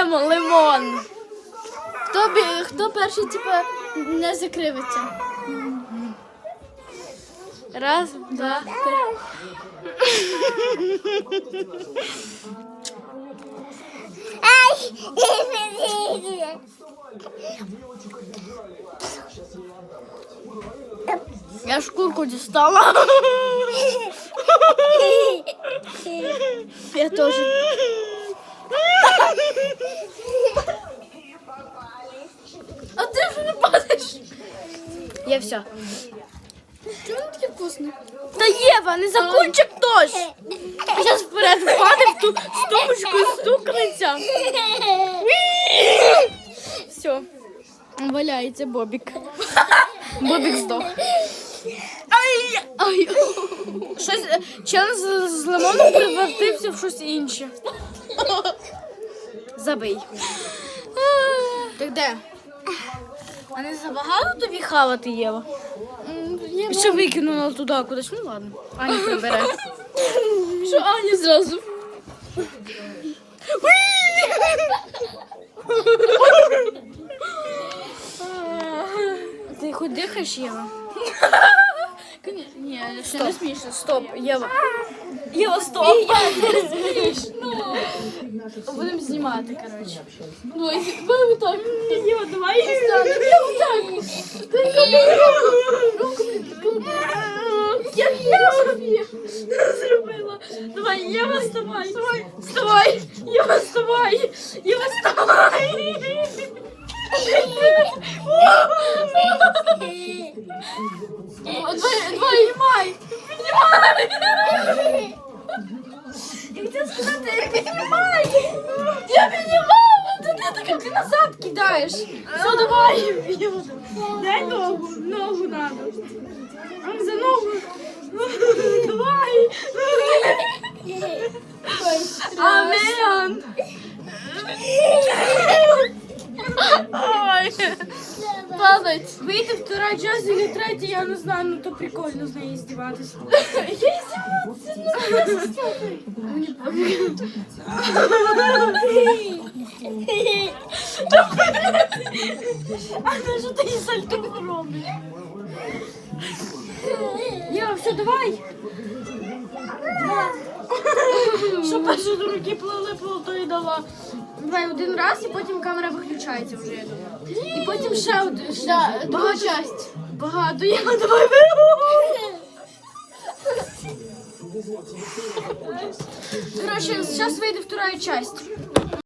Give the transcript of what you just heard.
Дім, лимон. Хто, бі... Хто перший, типа, не закривиться? Раз, два, три. Ай! Я шкурку дістала. Я теж. А ти вже не падаєш. Я все. Чому таке вкусно? Та Єва, не закончи хтось. Зараз вперед впаде в ту стопочку і стукнеться. Все. Валяється Бобік. Бобік здох. Ай! Ай! Щось е, з з лимоном превратився в щось інше. Забий. Так де? А не забагато тобі хавати, Єва? Ще викинула туди кудись. Ну ладно. Аня прибере. Що Аня зразу? Ти хоч дихаєш, Єва? Конечно, ні, ще не смішно. Стоп, Єва. Єва, стоп. Не смішно. Будемо знімати, коротше. Давай, давай отак. Єва, давай. Єва, так. Я я собі зробила. Давай, Єва, вставай. Вставай. Вставай. Єва, вставай. Єва, вставай. Давай, давай, піднімай! Піднімай! Я хотіла сказати, піднімай! Я піднімаю! Ти, ти, назад кидаєш! Все, давай! Дай ногу, ногу надо. За ногу! Падать. Вийти вторая час или третя, я не знаю, ну то прикольно з нею здіватися. Я здіватися не А ти що ти із сальтом робиш? Я, все, давай. Що перші до руки плили, то і дала. Давай один раз і потім камера виключається вже, я думаю. І потім ще один, ще друга часть. Багато. Я давай Короче, зараз вийде вторая часть.